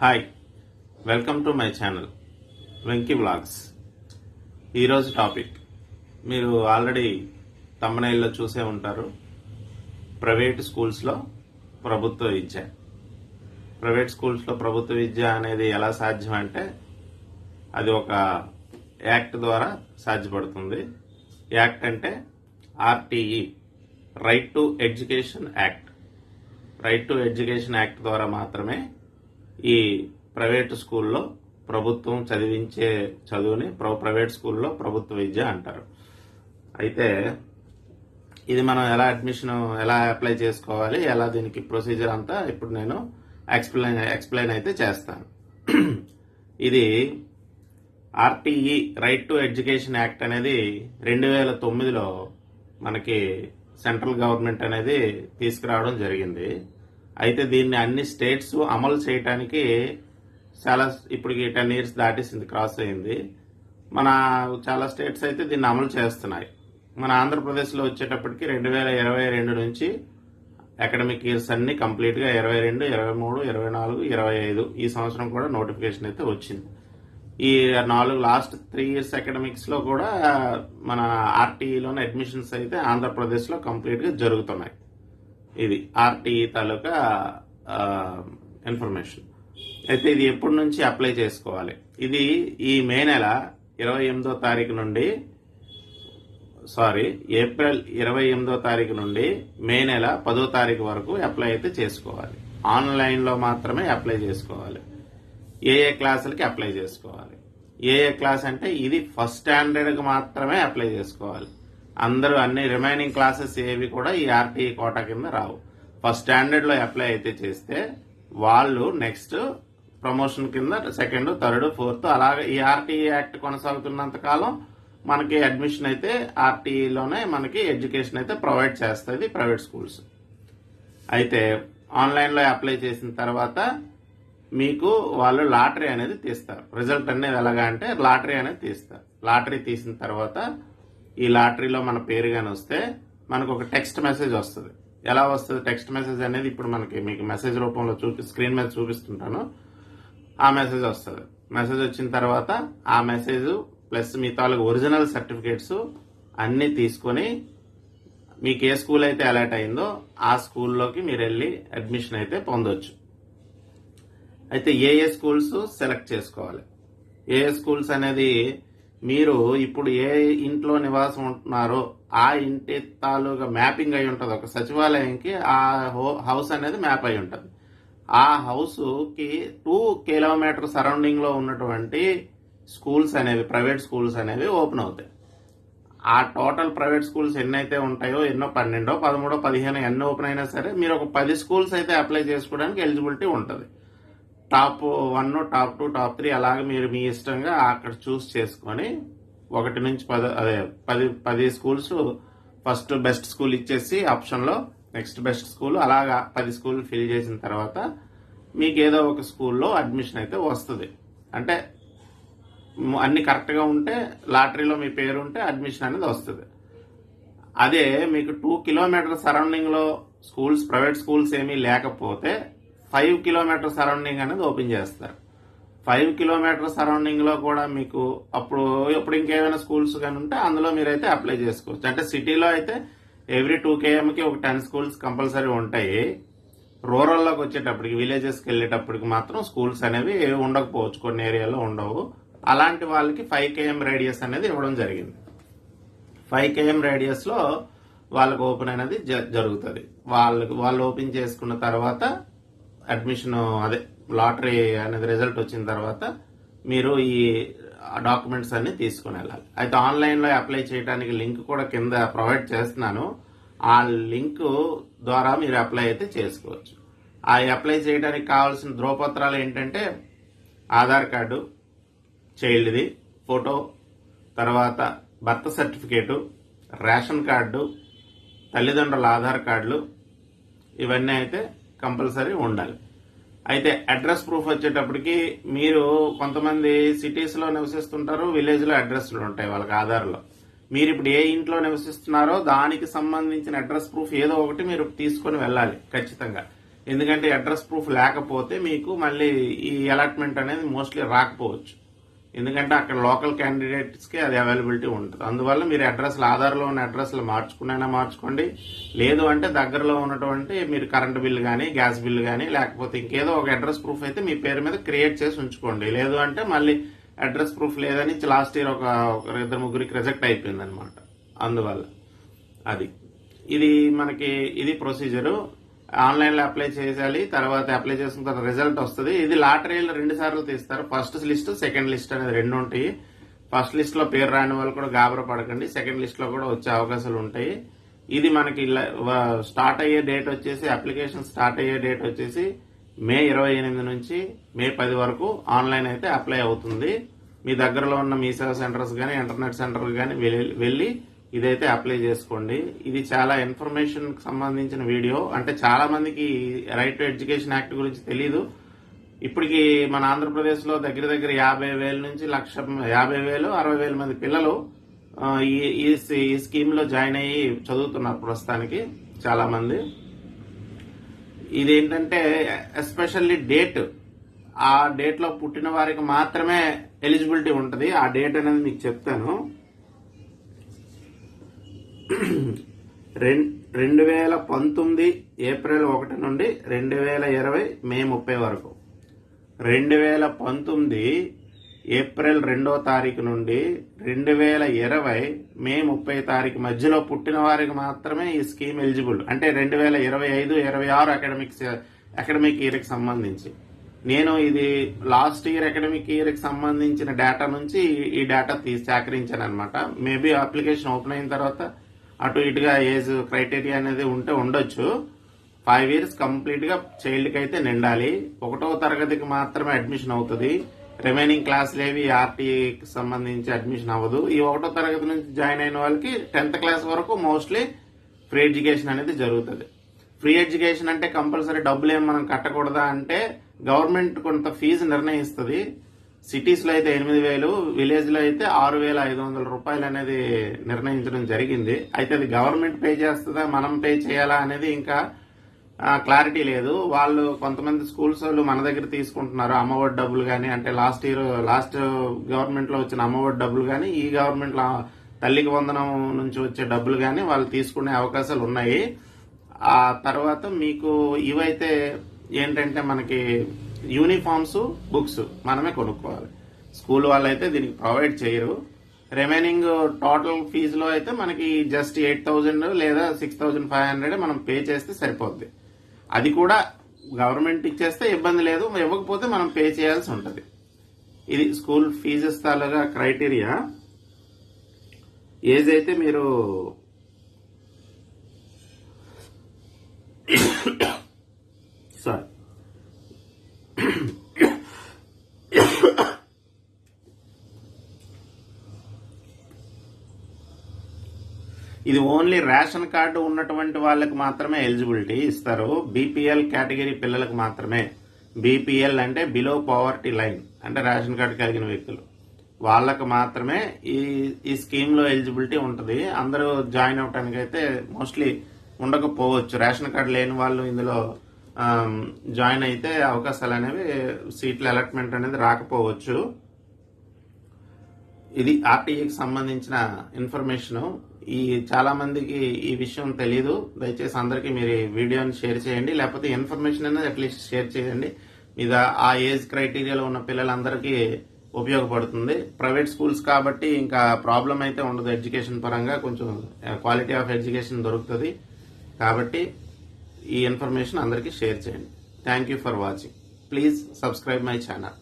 Hi welcome to my channel Venky blogs ఈరోజు topic మీరు already తమ్మనైల్లో చూసే ఉంటారు. ప్రైవేట్ స్కూల్స్లో ప్రభుత్వ విద్య. ప్రైవేట్ స్కూల్స్లో ప్రభుత్వ విద్య అనేది ఎలా సాధ్యం అంటే అది ఒక యాక్ట్ ద్వారా సాధ్యపడుతుంది. యాక్ట్ అంటే RTE right to education act right to education act ద్వారా మాత్రమే ఈ ప్రైవేట్ స్కూల్లో ప్రభుత్వం చదివించే చదువుని ప్ర- ప్రైవేట్ స్కూల్లో ప్రభుత్వ విద్య అంటారు. అయితే ఇది మనం ఎలా అడ్మిషన్ ఎలా అప్లై చేసుకోవాలి ఎలా దీనికి ప్రొసీజర్ అంతా ఇప్పుడు నేను ఎక్స్ప్లెయిన్ ఎక్స్ప్లెయిన్ అయితే చేస్తాను. ఇది RTE right to education act అనేది రెండు వేల తొమ్మిదిలో మనకి సెంట్రల్ గవర్నమెంట్ అనేది తీసుకురావడం జరిగింది. అయితే దీన్ని అన్ని స్టేట్స్ అమలు చేయటానికి చాలా ఇప్పటికి టెన్ ఇయర్స్ దాటేసింది క్రాస్ అయింది. మన చాలా స్టేట్స్ అయితే దీన్ని అమలు చేస్తున్నాయి. మన ఆంధ్రప్రదేశ్లో వచ్చేటప్పటికి రెండు వేల ఇరవై రెండు నుంచి అకాడమిక్ ఇయర్స్ అన్ని కంప్లీట్గా ఇరవై రెండు ఇరవై మూడు ఇరవై నాలుగు ఇరవై ఐదు ఈ సంవత్సరం కూడా నోటిఫికేషన్ అయితే వచ్చింది. ఈ నాలుగు లాస్ట్ త్రీ ఇయర్స్ అకాడమిక్స్లో కూడా మన ఆర్టీఈలోని అడ్మిషన్స్ అయితే ఆంధ్రప్రదేశ్లో కంప్లీట్గా జరుగుతున్నాయి. ఇది ఆర్టీఈ తాలూకా ఇన్ఫర్మేషన్. అయితే ఇది ఎప్పటి నుంచి అప్లై చేసుకోవాలి? ఇది ఈ మే నెల ఇరవై ఎనిమిదో తారీఖు నుండి సారీ ఏప్రిల్ ఇరవై ఎనిమిదో తారీఖు నుండి మే నెల పదో తారీఖు వరకు అప్లై అయితే చేసుకోవాలి. ఆన్లైన్లో మాత్రమే అప్లై చేసుకోవాలి. ఏ ఏ క్లాసులకి అప్లై చేసుకోవాలి? ఏ ఏ క్లాస్ అంటే ఇది ఫస్ట్ స్టాండర్డ్కి మాత్రమే అప్లై చేసుకోవాలి. అందరూ అన్ని రిమైనింగ్ క్లాసెస్ ఏవి కూడా ఈ ఆర్టీఈ కోటా కింద రావు. ఫస్ట్ స్టాండర్డ్లో అప్లై అయితే చేస్తే వాళ్ళు నెక్స్ట్ ప్రమోషన్ కింద సెకండ్ థర్డ్ ఫోర్త్ అలాగే ఈ ఆర్టీఈ యాక్ట్ కొనసాగుతున్నంత కాలం మనకి అడ్మిషన్ అయితే ఆర్టీఈలోనే మనకి ఎడ్యుకేషన్ అయితే ప్రొవైడ్ చేస్తుంది ప్రైవేట్ స్కూల్స్ అయితే ఆన్లైన్లో అప్లై చేసిన తర్వాత మీకు వాళ్ళు లాటరీ అనేది తీస్తారు. రిజల్ట్ అనేది ఎలాగా అంటే లాటరీ అనేది తీస్తారు. లాటరీ తీసిన తర్వాత ఈ లాటరీలో మన పేరు కానీ వస్తే మనకు ఒక టెక్స్ట్ మెసేజ్ వస్తుంది. ఎలా వస్తుంది టెక్స్ట్ మెసేజ్ అనేది ఇప్పుడు మనకి మీకు మెసేజ్ రూపంలో చూపి స్క్రీన్ మీద చూపిస్తుంటాను. ఆ మెసేజ్ వస్తుంది. మెసేజ్ వచ్చిన తర్వాత ఆ మెసేజ్ ప్లస్ మీ తాలూకు ఒరిజినల్ సర్టిఫికేట్స్ అన్నీ తీసుకొని మీకు ఏ స్కూల్ అయితే అలర్ట్ అయిందో ఆ స్కూల్లోకి మీరు వెళ్ళి అడ్మిషన్ అయితే పొందొచ్చు. అయితే ఏ ఏ స్కూల్స్ సెలెక్ట్ చేసుకోవాలి? ఏ ఏ స్కూల్స్ అనేది మీరు ఇప్పుడు ఏ ఇంట్లో నివాసం ఉంటున్నారో ఆ ఇంటి తాలూకా మ్యాపింగ్ అయి ఉంటుంది. ఒక సచివాలయంకి ఆ హో- హౌస్ అనేది మ్యాప్ అయి ఉంటుంది. ఆ హౌస్కి టూ కిలోమీటర్ సరౌండింగ్లో ఉన్నటువంటి స్కూల్స్ అనేవి ప్రైవేట్ స్కూల్స్ అనేవి ఓపెన్ అవుతాయి. ఆ టోటల్ ప్రైవేట్ స్కూల్స్ ఎన్నైతే ఉంటాయో ఎన్నో పన్నెండో పదమూడో పదిహేను ఎన్ని ఓపెన్ అయినా సరే మీరు ఒక పది స్కూల్స్ అయితే అప్లై చేసుకోవడానికి ఎలిజిబిలిటీ ఉంటుంది. Top one top two top three అలాగే మీరు మీ ఇష్టంగా అక్కడ చూస్ చేసుకొని ఒకటి నుంచి పది అదే పది పది స్కూల్స్ ఫస్ట్ బెస్ట్ స్కూల్ ఇచ్చేసి ఆప్షన్లో నెక్స్ట్ బెస్ట్ స్కూల్ అలాగా పది స్కూల్ ఫిల్ చేసిన తర్వాత మీకు ఏదో ఒక స్కూల్లో అడ్మిషన్ అయితే వస్తుంది. అంటే అన్ని కరెక్ట్గా ఉంటే లాటరీలో మీ పేరు ఉంటే అడ్మిషన్ అనేది వస్తుంది. అదే మీకు టూ కిలోమీటర్ సరౌండింగ్లో స్కూల్స్ ప్రైవేట్ స్కూల్స్ ఏమీ లేకపోతే ఫైవ్ కిలోమీటర్ సరౌండింగ్ అనేది ఓపెన్ చేస్తారు. ఫైవ్ కిలోమీటర్ సరౌండింగ్లో కూడా మీకు అప్పుడు ఇప్పుడు ఇంకేమైనా స్కూల్స్ కానీ ఉంటే అందులో మీరైతే అప్లై చేసుకోవచ్చు. అంటే సిటీలో అయితే ఎవ్రీ టూ కేఎంకి ఒక టెన్ స్కూల్స్ కంపల్సరీ ఉంటాయి. రూరల్లోకి వచ్చేటప్పటికి విలేజెస్కి వెళ్ళేటప్పటికి మాత్రం స్కూల్స్ అనేవి ఉండకపోవచ్చు. కొన్ని ఏరియాలో ఉండవు. అలాంటి వాళ్ళకి ఫైవ్ కేఎం రేడియస్ అనేది ఇవ్వడం జరిగింది. ఫైవ్ కేఎం రేడియస్లో వాళ్ళకు వాళ్ళకి ఓపెన్ అనేది జ- జరుగుతుంది. వాళ్ళకి వాళ్ళు ఓపెన్ చేసుకున్న తర్వాత అడ్మిషన్ అదే లాటరీ అనేది రిజల్ట్ వచ్చిన తర్వాత మీరు ఈ డాక్యుమెంట్స్ అన్ని తీసుకుని వెళ్ళాలి. అయితే ఆన్లైన్లో అప్లై చేయడానికి లింక్ కూడా కింద ప్రొవైడ్ చేస్తున్నాను. ఆ లింక్ ద్వారా మీరు అప్లై అయితే చేసుకోవచ్చు. ఆ అప్లై చేయడానికి కావాల్సిన ధ్రువపత్రాలు ఏంటంటే ఆధార్ కార్డు చైల్డ్ది ఫోటో తర్వాత బర్త్ సర్టిఫికేటు రేషన్ కార్డు తల్లిదండ్రుల ఆధార్ కార్డులు ఇవన్నీ అయితే కంపల్సరీ ఉండాలి. అయితే అడ్రస్ ప్రూఫ్ వచ్చేటప్పటికి మీరు కొంతమంది సిటీస్లో నివసిస్తుంటారు విలేజ్లో అడ్రస్లు ఉంటాయి వాళ్ళకి ఆధార్లో. మీరు ఇప్పుడు ఏ ఇంట్లో నివసిస్తున్నారో దానికి సంబంధించిన అడ్రస్ ప్రూఫ్ ఏదో ఒకటి మీరు తీసుకొని వెళ్ళాలి ఖచ్చితంగా. ఎందుకంటే అడ్రస్ ప్రూఫ్ లేకపోతే మీకు మళ్ళీ ఈ అలాట్మెంట్ అనేది మోస్ట్లీ రాకపోవచ్చు. ఎందుకంటే అక్కడ లోకల్ క్యాండిడేట్స్కి అది అవైలబిలిటీ ఉంటుంది. అందువల్ల మీరు అడ్రస్లు ఆధార్లో ఉన్న అడ్రస్లు మార్చుకునైనా మార్చుకోండి. లేదు అంటే దగ్గరలో ఉన్నటువంటి మీరు కరెంట్ బిల్లు కానీ గ్యాస్ బిల్లు కానీ లేకపోతే ఇంకేదో ఒక అడ్రస్ ప్రూఫ్ అయితే మీ పేరు మీద క్రియేట్ చేసి ఉంచుకోండి. లేదు అంటే మళ్ళీ అడ్రస్ ప్రూఫ్ లేదని లాస్ట్ ఇయర్ ఒక ఇద్దరు ముగ్గురికి రిజెక్ట్ అయిపోయింది అనమాట అందువల్ల అది. ఇది మనకి ఇది ప్రొసీజరు ఆన్లైన్లో అప్లై చేయాలి తర్వాత అప్లై చేసిన తర్వాత రిజల్ట్ వస్తుంది. ఇది లాటరీలో రెండు సార్లు తీస్తారు. ఫస్ట్ లిస్ట్ సెకండ్ లిస్ట్ అనేది రెండు ఉంటాయి. ఫస్ట్ లిస్ట్లో పేరు రాని వాళ్ళు కూడా గాబర పడకండి. సెకండ్ లిస్ట్లో కూడా వచ్చే అవకాశాలు ఉంటాయి. ఇది మనకి స్టార్ట్ అయ్యే డేట్ వచ్చేసి అప్లికేషన్ స్టార్ట్ అయ్యే డేట్ వచ్చేసి మే ఇరవై ఎనిమిది నుంచి మే పది వరకు ఆన్లైన్ అయితే అప్లై అవుతుంది. మీ దగ్గరలో ఉన్న మీ సేవ సెంటర్స్ కానీ ఇంటర్నెట్ సెంటర్ కానీ వెళ్ళి ఇదైతే అప్లై చేసుకోండి. ఇది చాలా ఇన్ఫర్మేషన్ సంబంధించిన వీడియో. అంటే చాలా మందికి రైట్ టు ఎడ్యుకేషన్ యాక్ట్ గురించి తెలియదు ఇప్పటికి మన ఆంధ్రప్రదేశ్లో దగ్గర దగ్గర యాభై వేల నుంచి లక్ష యాభై వేలు అరవై వేల మంది పిల్లలు ఈ ఈ- స్కీమ్లో జాయిన్ అయ్యి చదువుతున్నారు ప్రస్తుతానికి చాలా మంది. ఇదేంటంటే ఎస్పెషల్లీ డేట్ ఆ డేట్లో పుట్టిన వారికి మాత్రమే ఎలిజిబిలిటీ ఉంటుంది. ఆ డేట్ అనేది మీకు చెప్తాను. రెండు వేల పంతొమ్మిది ఏప్రిల్ ఒకటి నుండి రెండు వేల ఇరవై మే ముప్పై వరకు. రెండు వేల పంతొమ్మిది ఏప్రిల్ రెండో తారీఖు నుండి రెండు వేల ఇరవై మే ముప్పై తారీఖు మధ్యలో పుట్టిన వారికి మాత్రమే ఈ స్కీమ్ ఎలిజిబుల్. అంటే రెండు వేల ఇరవై ఐదు ఇరవై ఆరు అకాడమిక్స్ అకాడమిక్ ఇయర్కి సంబంధించి. నేను ఇది లాస్ట్ ఇయర్ అకాడమిక్ ఇయర్కి సంబంధించిన డేటా నుంచి ఈ- ఈ డేటా తీసి సేకరించాను అనమాట మేబీ అప్లికేషన్ ఓపెన్ అయిన తర్వాత అటు ఇటుగా ఏజ్ క్రైటీరియా అనేది ఉంటే ఉండొచ్చు. ఫైవ్ ఇయర్స్ కంప్లీట్గా చైల్డ్కి అయితే నిండాలి. ఒకటో తరగతికి మాత్రమే అడ్మిషన్ అవుతుంది. రిమైనింగ్ క్లాసులు ఏవి ఆర్టీకి సంబంధించి అడ్మిషన్ అవ్వదు. ఈ ఒకటో తరగతి నుంచి జాయిన్ అయిన వాళ్ళకి టెన్త్ క్లాస్ వరకు మోస్ట్లీ ఫ్రీ ఎడ్యుకేషన్ అనేది జరుగుతుంది. ఫ్రీ ఎడ్యుకేషన్ అంటే కంపల్సరీ డబ్బులు ఏం మనం కట్టకూడదా అంటే గవర్నమెంట్ కొంత ఫీజు నిర్ణయిస్తుంది. సిటీస్లో అయితే ఎనిమిది వేలు విలేజ్లో అయితే ఆరు వేల ఐదు వందల రూపాయలు అనేది నిర్ణయించడం జరిగింది. అయితే అది గవర్నమెంట్ పే చేస్తుందా మనం పే చేయాలా అనేది ఇంకా క్లారిటీ లేదు. వాళ్ళు కొంతమంది స్కూల్స్ వాళ్ళు మన దగ్గర తీసుకుంటున్నారు అమ్మఒడి డబ్బులు కానీ అంటే లాస్ట్ ఇయర్ లాస్ట్ గవర్నమెంట్లో వచ్చిన అమ్మఒడి డబ్బులు కానీ ఈ గవర్నమెంట్లో తల్లికి వందనం నుంచి వచ్చే డబ్బులు కానీ వాళ్ళు తీసుకునే అవకాశాలు ఉన్నాయి. ఆ తర్వాత మీకు ఇవైతే ఏంటంటే మనకి యూనిఫామ్స్ బుక్స్ మనమే కొనుక్కోవాలి. స్కూల్ వాళ్ళైతే దీనికి ప్రొవైడ్ చేయరు. రిమైనింగ్ టోటల్ ఫీజులో అయితే మనకి జస్ట్ ఎయిట్ థౌజండ్ లేదా సిక్స్ థౌజండ్ ఫైవ్ హండ్రెడ్ మనం పే చేస్తే సరిపోద్ది. అది కూడా గవర్నమెంట్ ఇచ్చేస్తే ఇబ్బంది లేదు. ఇవ్వకపోతే మనం పే చేయాల్సి ఉంటుంది. ఇది స్కూల్ ఫీజెస్ తాలూగా క్రైటీరియా. ఏజ్ అయితే మీరు సారీ ఇది ఓన్లీ రేషన్ కార్డు ఉన్నటువంటి వాళ్ళకి మాత్రమే ఎలిజిబిలిటీ ఇస్తారు. బీపీఎల్ కేటగిరీ పిల్లలకు మాత్రమే. బీపీఎల్ అంటే బిలో పవర్టీ లైన్ అంటే రేషన్ కార్డు కలిగిన వ్యక్తులు. వాళ్ళకు మాత్రమే ఈ ఈ స్కీమ్లో ఎలిజిబిలిటీ ఉంటుంది. అందరూ జాయిన్ అవడానికి అయితే మోస్ట్లీ ఉండకపోవచ్చు. రేషన్ కార్డు లేని వాళ్ళు ఇందులో జాయిన్ అయితే అవకాశాలు అనేవి సీట్ల అలాట్మెంట్ అనేది రాకపోవచ్చు. ఇది ఆర్టీఏకి సంబంధించిన ఇన్ఫర్మేషన్. ఈ చాలా మందికి ఈ విషయం తెలియదు దయచేసి అందరికీ మీరు ఈ వీడియోని షేర్ చేయండి. లేకపోతే ఇన్ఫర్మేషన్ అనేది అట్లీస్ట్ షేర్ చేయండి. మీద ఆ ఏజ్ క్రైటీరియాలో ఉన్న పిల్లలందరికీ ఉపయోగపడుతుంది. ప్రైవేట్ స్కూల్స్ కాబట్టి ఇంకా ప్రాబ్లం అయితే ఉండదు ఎడ్యుకేషన్ పరంగా. కొంచెం క్వాలిటీ ఆఫ్ ఎడ్యుకేషన్ దొరుకుతుంది. కాబట్టి ఈ ఇన్ఫర్మేషన్ అందరికీ షేర్ చేయండి. Thank you for watching. Please subscribe my channel.